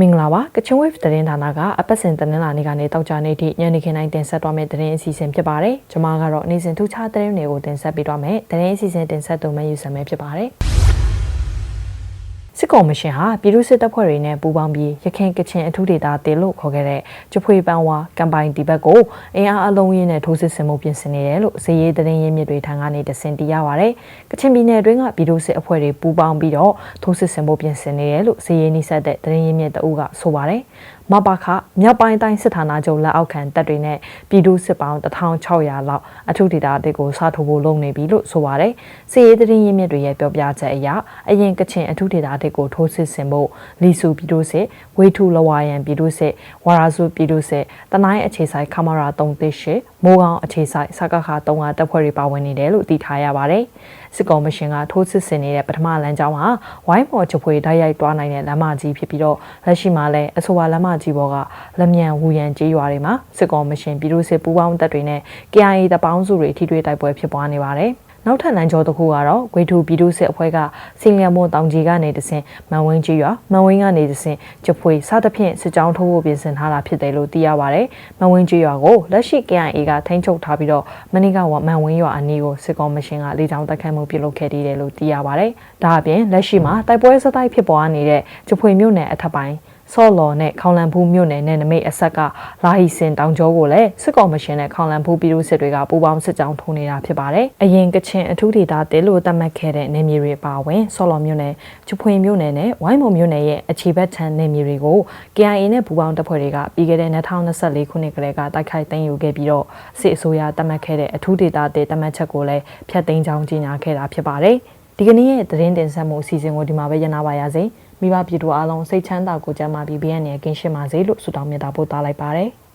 မင်္ဂလာပါကချင် wave သတင်းဌာနကအပတ်စဉ်သတင်းလာနေကနေတောက်ကြနေသည့်ညနေခင်းတိုင်းတင်ဆက်သွားမယ့်သတင်းအစီအစဉ်ဖြစ်ပါတယ်ကျွန်မကတော့နေ့စဉ်ထူးခြားသတင်းတွေကိုတင်ဆက်ပေးသွားမယ်သတင်းအစီအစဉ်တင်ဆက်သူမယူဆမဲဖြစ်ပါတယ် စစ်ကောင်မရှင်ဟာပြည်သူစစ်တပ်ဖွဲ့တွေနဲ့ပူးပေါင်းပြီးရခိုင်ကချင်အထူးဒေသတင်လို့ခေါ်ခဲ့တဲ့ကျဖွေပန်းဝါကမ်ပိုင်ဒီဘက်ကိုအင်အားအလုံးရင်းနဲ့ထိုးစစ်ဆင်မှုပြင်ဆင်နေတယ်လို့စည်ရေးသတင်းရင်းမြစ်တွေထံကနေတဆင်တရပါဗျ။ကချင်ပြည်နယ်အတွင်းကပြည်သူစစ်အဖွဲ့တွေပူးပေါင်းပြီးတော့ထိုးစစ်ဆင်မှုပြင်ဆင်နေတယ်လို့စည်ရေးနှိစက်တဲ့သတင်းရင်းမြစ်တအုပ်ကဆိုပါတယ်။မပါခမြောက်ပိုင်းတိုင်းစစ်ဌာနချုပ်လက်အောက်ခံတပ်တွေနဲ့ပြည်သူစစ်ပေါင်း1600လောက်အထူးဒေသအသစ်ကိုစထိုးဖို့လုပ်နေပြီလို့ဆိုပါတယ်။စစ်ရေးသတင်းရင်းမြစ်တွေရဲ့ပြောပြချက်အရအရင်ကချင်အထူးဒေသအသစ်ကိုထိုးစစ်ဆင်ဖို့လီဆူပြည်သူစစ်ဝေထုလဝါယံပြည်သူစစ်ဝါရာစုပြည်သူစစ်တနိုင်းအခြေဆိုင်ခမရာ338မိုးကောင်အခြေဆိုင်စကခ300တပ်ဖွဲ့တွေပါဝင်နေတယ်လို့သိထားရပါတယ်။စစ်ကောင်မရှင်ကထိုးစစ်ဆင်နေတဲ့ပထမလမ်းကြောင်းဟာဝိုင်းမော်ချဖွေတိုက်ရိုက်တွားနိုင်တဲ့လမ်းမကြီးဖြစ်ပြီးတော့လက်ရှိမှာလည်းအဆိုပါလမ်းမကြီးပေါ်ကလက်မြန်ဝူရန်ကျေးရွာတွေမှာစစ်ကောင်မရှင်ပြည်သူ့စစ်ပူးပေါင်းတပ်တွေနဲ့ KIA တပေါင်းစုတွေထိတွေ့တိုက်ပွဲဖြစ်ပွားနေပါတယ်။နောက်ထပ်လမ်းကျော်တစ်ခုကတော့ဂွေထူပြည်သူ့စစ်အဖွဲ့ကစင်လျံမွန်တောင်ကြီးကနေတဆင့်မန်ဝင်းကြီးရွာမန်ဝင်းကနေတဆင့်ကျဖွေစသဖြင့်စစ်ကြောင်းထိုးဖို့ပြင်ဆင်ထားတာဖြစ်တယ်လို့သိရပါဗျ။မန်ဝင်းကြီးရွာကိုလက်ရှိ KIA ကထိန်းချုပ်ထားပြီးတော့မနေ့ကမန်ဝင်းရွာအနီးကိုစစ်ကောင်မရှင်ကလေကြောင်းတိုက်ခိုက်မှုပြုလုပ်ခဲ့တည်တယ်လို့သိရပါဗျ။ဒါအပြင်လက်ရှိမှာတိုက်ပွဲစတိုက်ဖြစ်ပေါ်နေတဲ့ကျဖွေမြို့နယ်အထက်ပိုင်း ဆော့လော်နဲ့ခေါင်လန်ဖူးမြို့နယ်နဲ့နမိတ်အဆက်ကလာဟီစင်တောင်ကျောကိုလည်းစစ်ကောင်မရှင်နဲ့ခေါင်လန်ဖူးပြည်သူစစ်တွေကပူးပေါင်းစစ်ကြောင်းထိုးနေတာဖြစ်ပါတယ်။အရင်ကချင်အထူးဒေသတဲလို့သတ်မှတ်ခဲ့တဲ့နေမြေတွေပါဝင်ဆော့လော်မြို့နယ်ချဖွေမြို့နယ်နဲ့ဝိုင်းမုံမြို့နယ်ရဲ့အခြေဘက်ခြမ်းနေမြေတွေကို KIA နဲ့ပူးပေါင်းတပ်ဖွဲ့တွေကပြီးခဲ့တဲ့2024ခုနှစ်ကလေးကတိုက်ခိုက်သိမ်းယူခဲ့ပြီးတော့စစ်အစိုးရသတ်မှတ်ခဲ့တဲ့အထူးဒေသတဲသတ်မှတ်ချက်ကိုလည်းဖျက်သိမ်းကြောင်းကြေညာခဲ့တာဖြစ်ပါတယ်။ဒီကနေ့ရဲ့သတင်းတင်ဆက်မှုအစီအစဉ်ကိုဒီမှာပဲရနာပါရစေ။ မိဘပြည်သူအားလုံးစိတ်ချမ်းသာကိုကြမ်းမာပြီးဘေးရန်ရကင်းရှင်းပါစေလို့ဆုတောင်းမြတ်တာပို့သားလိုက်ပါတယ်။